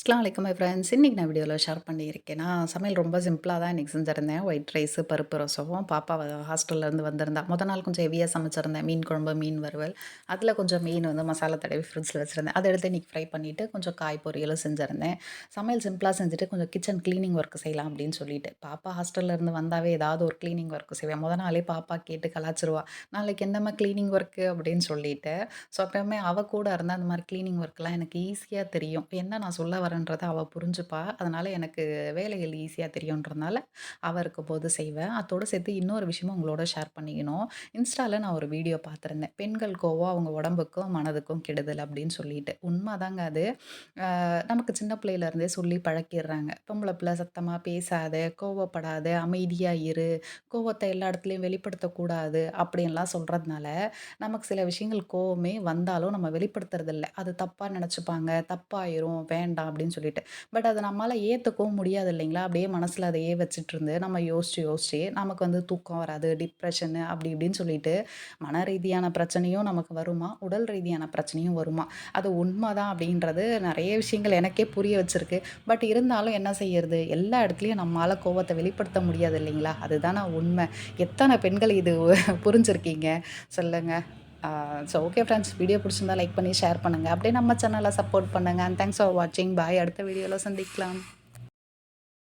அஸ்லாம் வலைக்கம் my friends இன்றைக்கி நான் வீடியோவில் ஷேர் பண்ணியிருக்கேன். நான் சமையல் ரொம்ப சிம்பிளாக தான் இன்றைக்கி செஞ்சுருந்தேன். ஒயிட் ரைஸு பருப்பு ரசமும் பாப்பா ஹாஸ்டல்லேருந்து வந்திருந்தா. முத நாள் கொஞ்சம் ஹெவியாக சமைச்சிருந்தேன். மீன் குழம்பு மீன் வறுவல். அதில் கொஞ்சம் மீன் வந்து மசாலா தடவி ஃப்ரிட்ஜில் வச்சுருந்தேன். அதை எடுத்து இன்றைக்கி ஃப்ரை பண்ணிவிட்டு கொஞ்சம் காய் பொரியலும் செஞ்சுருந்தேன். சமையல் சிம்பிளாக செஞ்சுட்டு கொஞ்சம் கிச்சன் க்ளீனிங் ஒர்க் செய்யலாம் அப்படின்னு சொல்லிட்டு. பாப்பா ஹாஸ்டல்லேருந்து வந்தாவே ஏதாவது ஒரு க்ளீனிங் ஒர்க் செய்வேன். முத நாளே பாப்பா கேட்டு கலாச்சிருவா. நாளைக்கு எந்தம்மா க்ளீனிங் ஒர்க்கு அப்படின்னு சொல்லிட்டு. ஸோ அப்போயுமே அவள் கூட இருந்தால் அந்த மாதிரி க்ளீனிங் ஒர்க்லாம் எனக்கு ஈஸியாக தெரியும். என்ன நான் சொல்ல வரேன்றத அவள் புரிஞ்சுப்பா. அதனால் எனக்கு வேலைகள் ஈஸியாக தெரியுன்றதுனால அவள் இருக்கும்போது செய்வேன். அதோடு சேர்த்து இன்னொரு விஷயமும் உங்களோட ஷேர் பண்ணிக்கணும். இன்ஸ்டாவில் நான் ஒரு வீடியோ பார்த்துருந்தேன். பெண்கள் கோவம் அவங்க உடம்புக்கும் மனதுக்கும் கெடுதல் அப்படின்னு சொல்லிட்டு. உண்மைதாங்க அது. நமக்கு சின்ன பிள்ளையிலேருந்தே சொல்லி பழக்கிடுறாங்க. பொம்பளை பிள்ளை சத்தமாக பேசாத கோவப்படாத அமைதியாக இரு கோவத்தை எல்லா இடத்துலையும் வெளிப்படுத்தக்கூடாது அப்படின்லாம் சொல்கிறதுனால நமக்கு சில விஷயங்கள் கோவமே வந்தாலும் நம்ம வெளிப்படுத்துறதில்ல. அது தப்பாக நினச்சிப்பாங்க. தப்பாயிரும் வேண்டாம் அப்படின்னு சொல்லிட்டு. பட் அதை நம்மளால் ஏற்றுக்கவும் முடியாது இல்லைங்களா? அப்படியே மனசில் அதையே வச்சுட்டு இருந்து நம்ம யோசிச்சு யோசிச்சு நமக்கு வந்து தூக்கம் வராது டிப்ரெஷனு அப்படி இப்படின்னு சொல்லிட்டு மன ரீதியான பிரச்சனையும் நமக்கு வருமா? உடல் ரீதியான பிரச்சனையும் வருமா? அது உண்மை தான் அப்படின்றது நிறைய விஷயங்கள் எனக்கே புரிய வச்சுருக்கு. பட் இருந்தாலும் என்ன செய்யறது? எல்லா இடத்துலையும் நம்மளால் கோவத்தை வெளிப்படுத்த முடியாது இல்லைங்களா? அதுதானே உண்மை. எத்தனை பெண்கள் இது புரிஞ்சிருக்கீங்க? சொல்லுங்கள் ஸோ ஓகே ஃப்ரெண்ட்ஸ் வீடியோ பிடிச்சிருந்தா லைக் பண்ணி ஷேர் பண்ணுங்கள் அப்படியே நம்ம சேனலை சப்போர்ட் பண்ணுங்கள் அண்ட் தேங்க்ஸ் ஃபார் வாட்சிங் பாய் அடுத்த வீடியோவில் சந்திக்கலாம்.